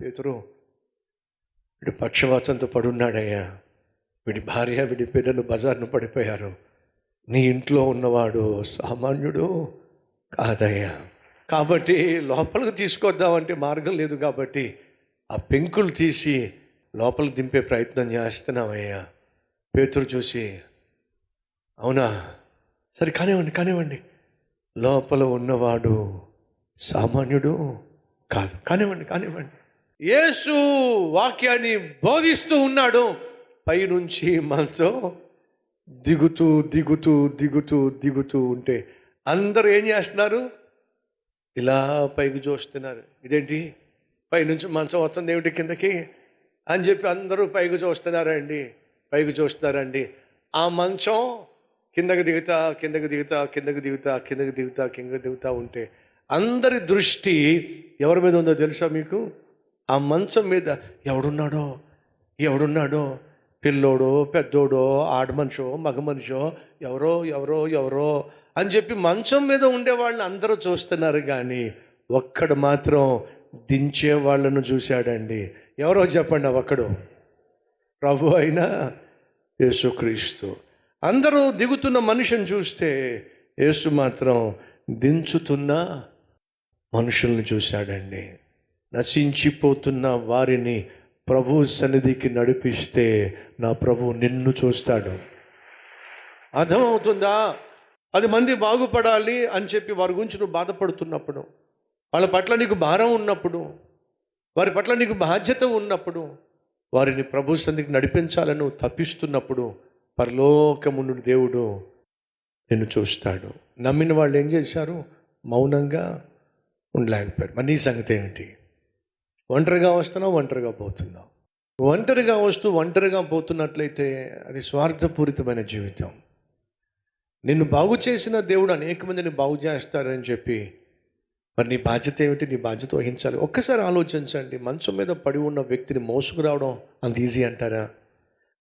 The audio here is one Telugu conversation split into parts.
పేతురు వీడు పక్షవాతంతో పడున్నాడయ్యా. వీడి భార్య వీడి పిల్లలు బజార్ను పడిపోయారు. నీ ఇంట్లో ఉన్నవాడు సామాన్యుడు కాదయ్యా. కాబట్టి లోపలికి తీసుకొద్దామంటే మార్గం లేదు కాబట్టి ఆ పెంకులు తీసి లోపలికి దింపే ప్రయత్నం చేస్తున్నామయ్యా పేతురు చూసి అవునా? సరే కానివ్వండి కానివ్వండి. లోపల ఉన్నవాడు సామాన్యుడు కాదు. కానివ్వండి కానివ్వండి. యేసు వాక్యాన్ని బోధిస్తూ ఉన్నాడు. పైనుంచి మంచం దిగుతూ దిగుతూ దిగుతూ దిగుతూ ఉంటే అందరూ ఏం చేస్తున్నారు? ఇలా పైకి చూస్తున్నారు. ఇదేంటి? పైనుంచి మంచం వస్తుంది ఏమిటి కిందకి? అని చెప్పి అందరూ పైకి చూస్తున్నారండి. పైకి చూస్తున్నారండి. ఆ మంచం కిందకి దిగుతా కిందకి దిగుతా కిందకి దిగుతా కిందకి దిగుతా కిందకి దిగుతా ఉంటే అందరి దృష్టి ఎవరి మీద ఉందో తెలుసా మీకు? ఆ మంచం మీద ఎవడున్నాడో? ఎవడున్నాడో? పిల్లోడో పెద్దోడో ఆడ మనిషో మగ మనిషో ఎవరో ఎవరో ఎవరో అని చెప్పి మంచం మీద ఉండే వాళ్ళని అందరూ చూస్తున్నారు కానీ ఒక్కడు మాత్రం దించే వాళ్ళను చూశాడండి. ఎవరో చెప్పండి ఒక్కడు? ప్రభు అయినా యేసుక్రీస్తు. అందరూ దిగుతున్న మనిషిని చూస్తే యేసు మాత్రం దించుతున్న మనుషుల్ని చూశాడండి. నశించిపోతున్న వారిని ప్రభు సన్నిధికి నడిపిస్తే నా ప్రభు నిన్ను చూస్తాడు. అర్థమవుతుందా? పది మంది బాగుపడాలి అని చెప్పి వారి గురించి నువ్వు బాధపడుతున్నప్పుడు వాళ్ళ పట్ల నీకు భారం ఉన్నప్పుడు వారి పట్ల నీకు బాధ్యత ఉన్నప్పుడు వారిని ప్రభు సన్నిధికి నడిపించాలని తప్పిస్తున్నప్పుడు పరలోకమును దేవుడు నిన్ను చూస్తాడు. నమ్మిన వాళ్ళు ఏం చేశారు? మౌనంగా ఉండలేకపోయారు. మరి నీ సంగతి ఏమిటి? ఒంటరిగా వస్తున్నావు ఒంటరిగా పోతున్నావు. ఒంటరిగా వస్తూ ఒంటరిగా పోతున్నట్లయితే అది స్వార్థపూరితమైన జీవితం. నిన్ను బాగు చేసిన దేవుడు అనేక మందిని బాగు చేస్తారని చెప్పి మరి నీ బాధ్యత ఏమిటి? నీ బాధ్యత వహించాలి. ఒక్కసారి ఆలోచించండి. మంచం మీద పడి ఉన్న వ్యక్తిని మోసుకురావడం అంత ఈజీ అంటారా?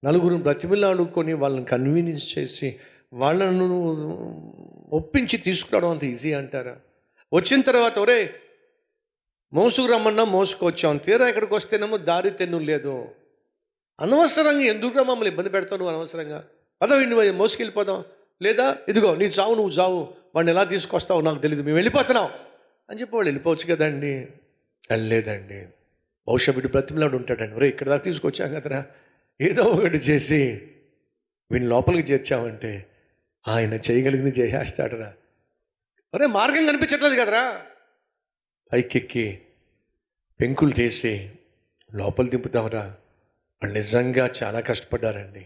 నలుగురిని బ్రతిమిలాడుకొని వాళ్ళని కన్వీనియన్స్ చేసి వాళ్ళను ఒప్పించి తీసుకురావడం అంత ఈజీ అంటారా? వచ్చిన తర్వాత ఒరే మోసుకు రమ్మన్నా మోసుకొచ్చాం. తీరా ఇక్కడికి వస్తేనేమో దారి తెన్ను లేదు. అనవసరంగా ఎందుకు మమ్మల్ని ఇబ్బంది పెడతావు నువ్వు అనవసరంగా? అదో నువ్వు మోసుకెళ్ళిపోదాం. లేదా ఇదిగో నీ చావు నువ్వు చావు. వాడిని ఎలా తీసుకొస్తావు నాకు తెలియదు మేము వెళ్ళిపోతున్నాం. అని చెప్పి వాళ్ళు వెళ్ళిపోవచ్చు కదండి. వెళ్ళలేదండి. బహుశా వీడు బ్రతిమలాడు ఉంటాడండి. ఒరే ఇక్కడ దాకా తీసుకొచ్చాం కదరా. ఏదో ఒకటి చేసి వీడిని లోపలికి చేర్చామంటే ఆయన చేయగలిగింది చేసేస్తాడరా. ఒరే మార్గం కనిపించట్లేదు కదరా. పైకెక్కి పెంకులు తీసి లోపల దింపుతామరా. వాళ్ళు నిజంగా చాలా కష్టపడ్డారండి.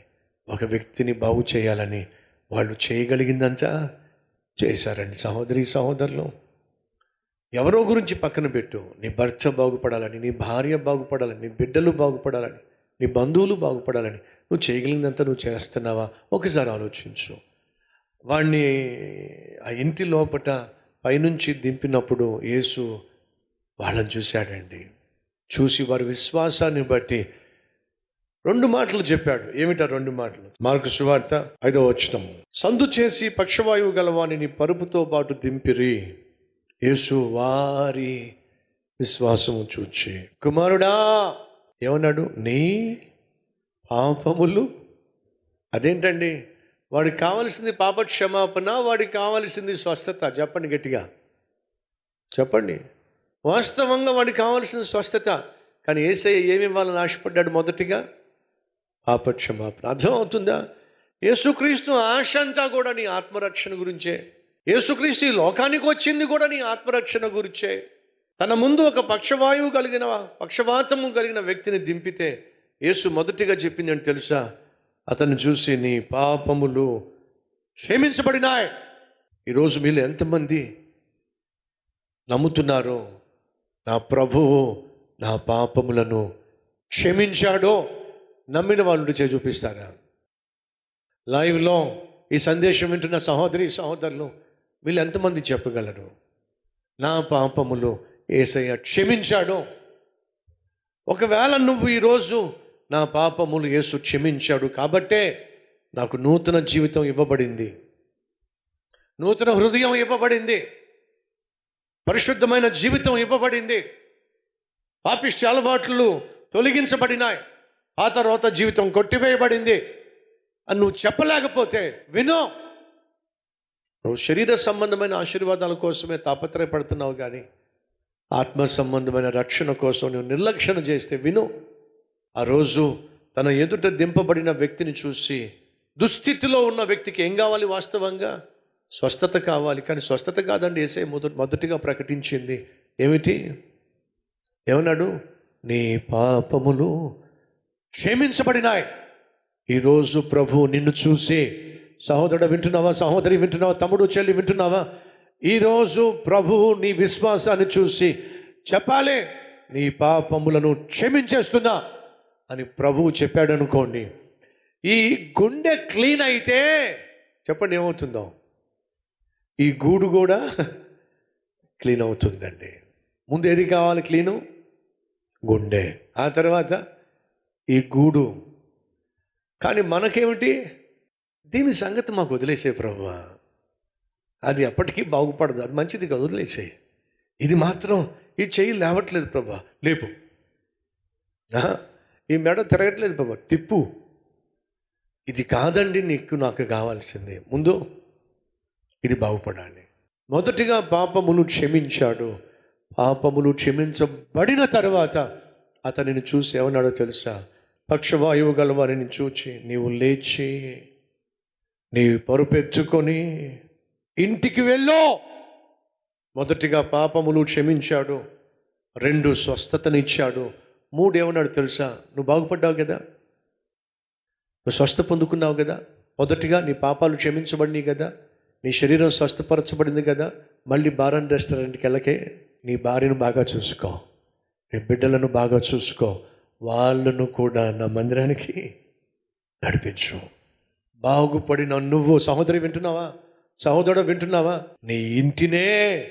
ఒక వ్యక్తిని బాగు చేయాలని వాళ్ళు చేయగలిగిందంతా చేశారండి సహోదరి సహోదరులు. ఎవరో గురించి పక్కన పెట్టు. నీ భర్త బాగుపడాలని నీ భార్య బాగుపడాలని నీ బిడ్డలు బాగుపడాలని నీ బంధువులు బాగుపడాలని నువ్వు చేయగలిగిందంతా నువ్వు చేస్తున్నావా? ఒకసారి ఆలోచించు. వాడిని ఆ ఇంటి లోపట పైనుంచి దింపినప్పుడు యేసు వాళ్ళని చూశాడండి. చూసి వారి విశ్వాసాన్ని బట్టి రెండు మాటలు చెప్పాడు. ఏమిటా రెండు మాటలు? మార్కు సువార్త ఐదో వచ్చిన సందు చేసి పక్షవాయువు గలవాణిని పరుపుతో పాటు దింపిరి. యేసు వారి విశ్వాసము చూచి కుమారుడా ఏమన్నాడు? నీ పాపములు అదేంటండి? వాడికి కావలసింది పాప క్షమాపణ వాడికి కావలసింది స్వస్థత. చెప్పండి గట్టిగా. చెప్పండి. వాస్తవంగా వాడికి కావాల్సిన స్వస్థత. కానీ ఏసయ్య ఏమి ఇవ్వాలని ఆశపడ్డాడు మొదటిగా? పాపక్షమాపణ అర్థమవుతుందా యేసుక్రీస్తు ఆశ అంతా కూడా నీ ఆత్మరక్షణ గురించే. యేసుక్రీస్తు ఈ లోకానికి వచ్చింది కూడా నీ ఆత్మరక్షణ గురించే. తన ముందు ఒక పక్షవాయువు కలిగిన పక్షవాతము కలిగిన వ్యక్తిని దింపితే యేసు మొదటిగా చెప్పింది అని తెలుసా? అతన్ని చూసి నీ పాపములు క్షమించబడినాయి. ఈరోజు మీరు ఎంతమంది నమ్ముతున్నారో నా ప్రభువు నా పాపములను క్షమించాడో నమ్మిన వాళ్ళు చే చూపిస్తారా? లైవ్లో ఈ సందేశం వింటున్న సహోదరి సహోదరులు వీళ్ళు ఎంతమంది చెప్పగలరు? నా పాపములు ఏసయ్య క్షమించాడో. ఒకవేళ నువ్వు ఈరోజు నా పాపములు యేసు క్షమించాడు కాబట్టే నాకు నూతన జీవితం ఇవ్వబడింది. నూతన హృదయం ఇవ్వబడింది. పరిశుద్ధమైన జీవితం ఇవ్వబడింది. పాపిష్టి అలవాట్లు తొలగించబడినాయి. ఆ తర్వాత జీవితం కొట్టివేయబడింది. అని నువ్వు చెప్పలేకపోతే వినో. నువ్వు శరీర సంబంధమైన ఆశీర్వాదాల కోసమే తాపత్రయపడుతున్నావు కానీ ఆత్మ సంబంధమైన రక్షణ కోసం నువ్వు నిర్లక్ష్యం చేస్తే విను. ఆ రోజు తన ఎదుట దింపబడిన వ్యక్తిని చూసి దుస్థితిలో ఉన్న వ్యక్తికి ఏం కావాలి వాస్తవంగా? స్వస్థత కావాలి. కానీ స్వస్థత కాదండి ఏసే మొదటి మొదటిగా ప్రకటించింది. ఏమిటి? ఏమన్నాడు? నీ పాపములు క్షమించబడినాయి. ఈరోజు ప్రభు నిన్ను చూసి సహోదరుడు వింటున్నావా? సహోదరి వింటున్నావా? తమ్ముడు చెల్లి వింటున్నావా? ఈరోజు ప్రభు నీ విశ్వాసాన్ని చూసి చెప్పాలి నీ పాపములను క్షమించేస్తున్నా అని ప్రభువు చెప్పాడు అనుకోండి ఈ గుండె క్లీన్ అయితే చెప్పండి ఏమవుతుందో? ఈ గూడు కూడా క్లీన్ అవుతుందండి. ముందు ఏది కావాలి క్లీను? గుండె. ఆ తర్వాత ఈ గూడు. కానీ మనకేమిటి? దీని సంగతి మాకు వదిలేసే ప్రభు అది ఎప్పటికీ బాగుపడదు. అది మంచిది కాదు. వదిలేసే ఇది మాత్రం ఈ చెయ్యి లేవట్లేదు ప్రభా లేపు. ఈ మెడ తిరగట్లేదు ప్రభా తిప్పు. ఇది కాదండి నీకు నాకు కావాల్సింది. ముందు ఇది బాగుపడాలి. మొదటిగా పాపమును క్షమించాడు. పాపములు క్షమించబడిన తర్వాత అతనిని చూసి ఏమన్నాడో తెలుసా? పక్షవాయువు గల వారిని చూచి నీవు లేచి నీ పరుపెచ్చుకొని ఇంటికి వెళ్ళో. మొదటిగా పాపములు క్షమించాడు. రెండు స్వస్థతనిచ్చాడు. మూడు ఏమన్నాడు తెలుసా? నువ్వు బాగుపడ్డావు కదా? నువ్వు స్వస్థ పొందుకున్నావు కదా? మొదటిగా నీ పాపాలు క్షమించబడినాయి కదా? నీ శరీరం స్వస్థపరచబడింది కదా మళ్ళీ బారన్ రెస్టారెంట్కి వెళ్ళకే నీ భార్యను బాగా చూసుకో నీ బిడ్డలను బాగా చూసుకో వాళ్ళను కూడా నా మందిరానికి నడిపించు. బాగుపడిన నువ్వు సహోదరి వింటున్నావా? సహోదరుడు వింటున్నావా? నీ ఇంటినే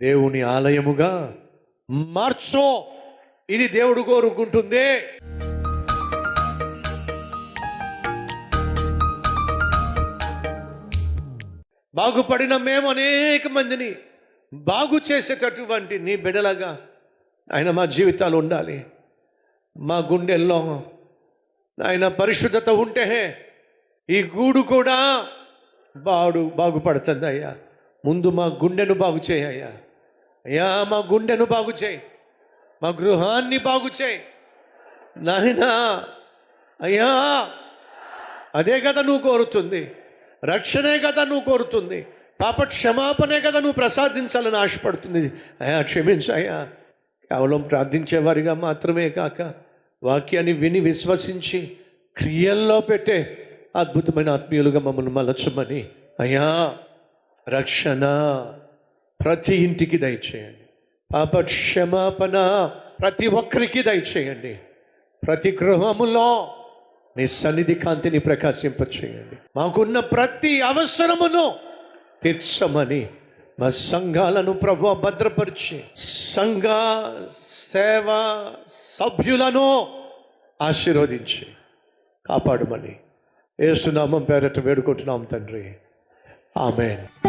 దేవుని ఆలయముగా మార్చో. ఇది దేవుడు కోరుకుంటుంది. బాగుపడిన మేము అనేక మందిని బాగు చేసేటటువంటి నీ బిడలగా ఆయన మా జీవితాలు ఉండాలి. మా గుండెల్లో ఆయన పరిశుద్ధత ఉంటే ఈ గూడు కూడా బాడు బాగుపడుతుంది అయ్యా ముందు మా గుండెను బాగు చేయ్యా అయ్యా. అయ్యా మా గుండెను బాగు చేయి. మా గృహాన్ని బాగు చేయి. నాయనా అయ్యా అదే కదా నువ్వు కోరుతుంది. రక్షణే కదా నువ్వు కోరుతుంది. పాప క్షమాపణే కదా నువ్వు ప్రసాదించాలని ఆశపడుతుంది. అయ్యా క్షమించాయా అయ్యా కేవలం ప్రార్థించేవారిగా మాత్రమే కాక వాక్యాన్ని విని విశ్వసించి క్రియల్లో పెట్టే అద్భుతమైన ఆత్మీయులుగా మమ్మల్ని మలచమని. అయ్యా రక్షణ ప్రతి ఇంటికి దయచేయండి. పాప క్షమాపణ ప్రతి ఒక్కరికి దయచేయండి. ప్రతి గృహములో నీ సన్నిధి కాంతిని ప్రకాశింపచేయండి. మాకున్న ప్రతి అవసరమును తీర్చమని మా సంఘాలను ప్రభు భద్రపరిచి సంఘ సేవ సభ్యులను ఆశీర్వదించి కాపాడమని ఏసునామం పేరట వేడుకుంటున్నాం తండ్రి. ఆమెన్.